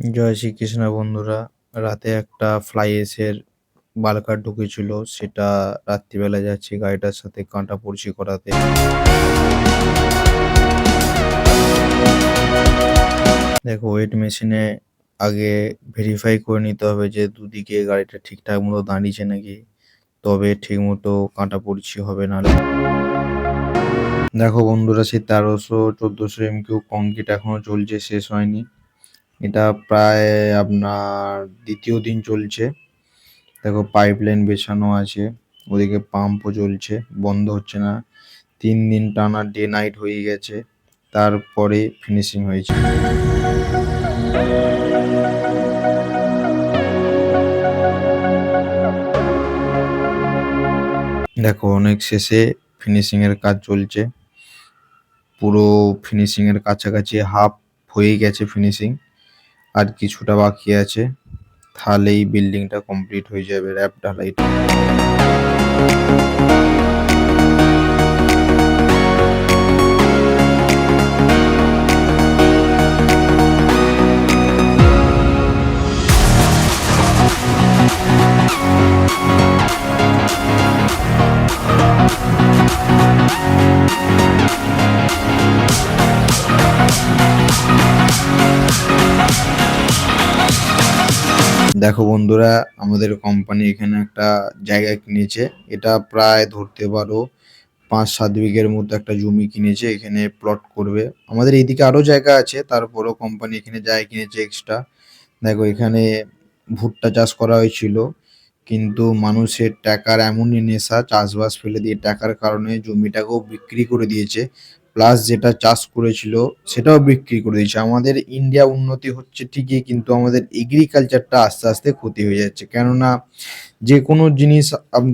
জয় শ্রীকৃষ্ণ বন্ধুরা, রাতে একটা ফ্লাই এসের বালকার ঢুকেছিল, সেটা রাত্রিবেলা যাচ্ছি গাড়িটার সাথে কাঁটা পড়ছি করাতে। দেখো ওয়েট মেশিনে আগে ভেরিফাই করে নিতে হবে যে দুদিকে গাড়িটা ঠিকঠাক মতো দাঁড়িয়েছে নাকি, তবে ঠিক মতো কাঁটা পড়ছি হবে নাহলে দেখো বন্ধুরা, সেই তেরোশো চোদ্দোশো এম কিউ কংক্রিট এখনও চলছে, শেষ হয়নি। এটা প্রায় আপনার দ্বিতীয় দিন চলছে। দেখো পাইপ লাইন বেছানো আছে, ওদিকে পাম্পও চলছে, বন্ধ হচ্ছে না। তিন দিন টানা ডে নাইট হয়ে গেছে, তারপরে ফিনিশিং হয়েছে। দেখো অনেক শেষে ফিনিশিং এর কাজ চলছে। পুরো ফিনিশিং এর কাছাকাছি হাফ হয়ে গেছে ফিনিশিং আর কিছুটা বাকি আছে। তাহলেই বিল্ডিংটা কমপ্লিট হয়ে যাবে র্যাপ ঢালাইটা দেখো বন্ধুরা, আমাদের কোম্পানি এখানে একটা জায়গা কিনেছে। এটা প্রায় ধরতে পারো পাঁচ সাত বিঘের মতো একটা জমি কিনেছে, এখানে প্লট করবে। আমাদের এইদিকে আরও জায়গা আছে, তারপরও কোম্পানি এখানে জায়গা কিনেছে এক্সট্রা দেখো এখানে ভুট্টা চাষ করা হয়েছিল, কিন্তু মানুষের টাকার এমনই নেশা, চাষবাস ফেলে দিয়ে টাকার কারণে জমিটাকেও বিক্রি করে দিয়েছে। প্লাস যেটা চাষ করেছিল, সেটাও বিক্রি করে দিয়েছে। আমাদের ইন্ডিয়া উন্নতি হচ্ছে ঠিকই, কিন্তু আমাদের এগ্রিকালচারটা আস্তে আস্তে ক্ষতি হয়ে যাচ্ছে। কেননা যে কোনো জিনিস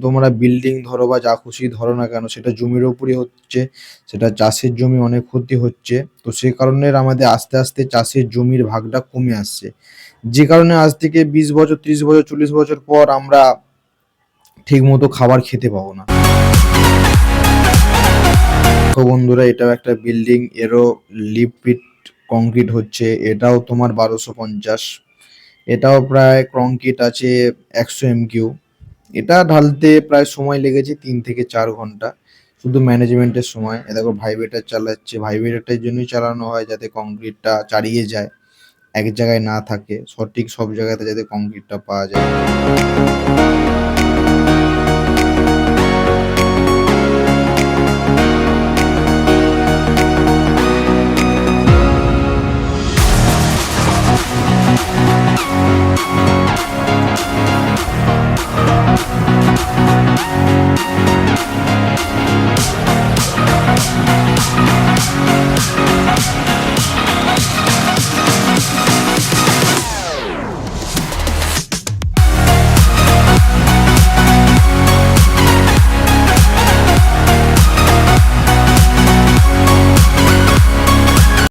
তোমরা বিল্ডিং ধরো বা যা খুশি ধরো না কেন, সেটা জমির ওপরই হচ্ছে, সেটা চাষের জমি অনেক ক্ষতি হচ্ছে। তো সেই কারণে আমাদের আস্তে আস্তে চাষের জমির ভাগটা কমে আসছে। যে কারণে আজ থেকে বিশ বছর, ত্রিশ বছর, চল্লিশ বছর পর আমরা ঠিক মতো খাবার খেতে পাবো না। তো বন্ধুরা, এটাও একটা বিল্ডিং এরও লিপিট কংক্রিট হচ্ছে, এটাও তোমার বারোশো পঞ্চাশ। এটাও প্রায় কংক্রিট আছে একশো এম কিউ এটা ঢালতে প্রায় সময় লেগেছে তিন থেকে চার ঘণ্টা, শুধু ম্যানেজমেন্টের সময়। এ দেখো ভাইব্রেটার চালাচ্ছে ভাইব্রেটারটার জন্যই চালানো হয় যাতে কংক্রিটটা চারিয়ে যায়, এক জায়গায় না থাকে, সঠিক সব জায়গাতে যাতে কংক্রিটটা পাওয়া যায়।